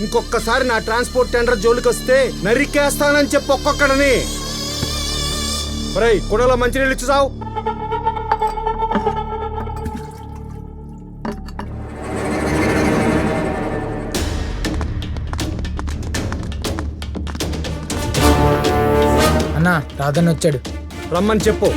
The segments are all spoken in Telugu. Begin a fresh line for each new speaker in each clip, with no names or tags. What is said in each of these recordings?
ఇంకొకసారి నా ట్రాన్స్పోర్ట్ టెండర్ జోలికి వస్తే నరికేస్తానని చెప్పి ఒక్కొక్కడని. ఒరేయ్ కుడలో మంచినీళ్ళు ఇచ్చి చావు.
అన్నా రాధన్ వచ్చాడు.
రమ్మని చెప్పు.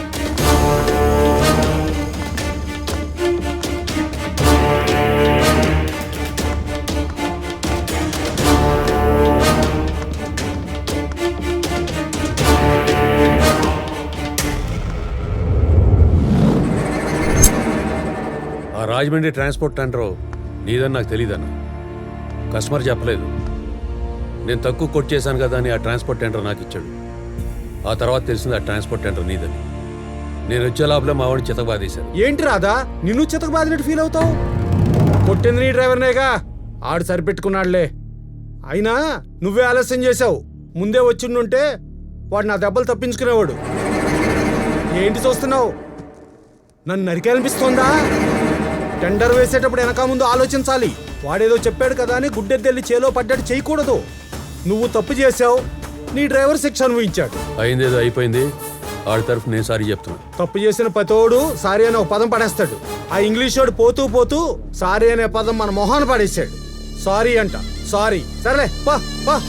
ఆ రాజమండ్రి ట్రాన్స్పోర్ట్ అంటారో నీదని నాకు తెలియదన్న కస్టమర్ చెప్పలేదు. నేను తక్కువ కొట్ చేశాను కదా అని ఆ ట్రాన్స్పోర్ట్ టెండర్ నాకు ఇచ్చాడు. ఆ తర్వాత తెలిసింది ఆ ట్రాన్స్పోర్ట్ టెండర్ నీదని. నేను వచ్చే లోపల మా వాడిని చితకబాదేశాను
ఏంటి రాదా నిన్ను చితకబాదినట్టు ఫీల్ అవుతావు? కొట్టింది నీ డ్రైవర్నేగా? ఆడు సరిపెట్టుకున్నాడులే. అయినా నువ్వే ఆలస్యం చేశావు. ముందే వచ్చిండుంటే వాడు నా దెబ్బలు తప్పించుకునేవాడు. ఏంటి చూస్తున్నావు? నన్ను నరికేనిపిస్తోందా టెండర్ వేసేటప్పుడు వెనక ముందు ఆలోచించాలి. వాడేదో చెప్పాడు కదా అని గుడ్డెద్దెల్లి చేలో పడ్డాడు చేయకూడదు. నువ్వు తప్పు చేశావు. నీ డ్రైవర్ శిక్ష అనుభవించాడు.
అయిందేదో అయిపోయింది? ఆడి తరఫు నేను సారీ చెప్తున్నా.
తప్పు చేసిన పతోడు సారీ అనే ఒక పదం పడేస్తాడు. ఆ ఇంగ్లీష్ వాడు పోతూ పోతూ సారీ అనే పదం మన మొహాన్ని పడేశాడు. సారీ అంట. సారీ. సరేలే పా పా.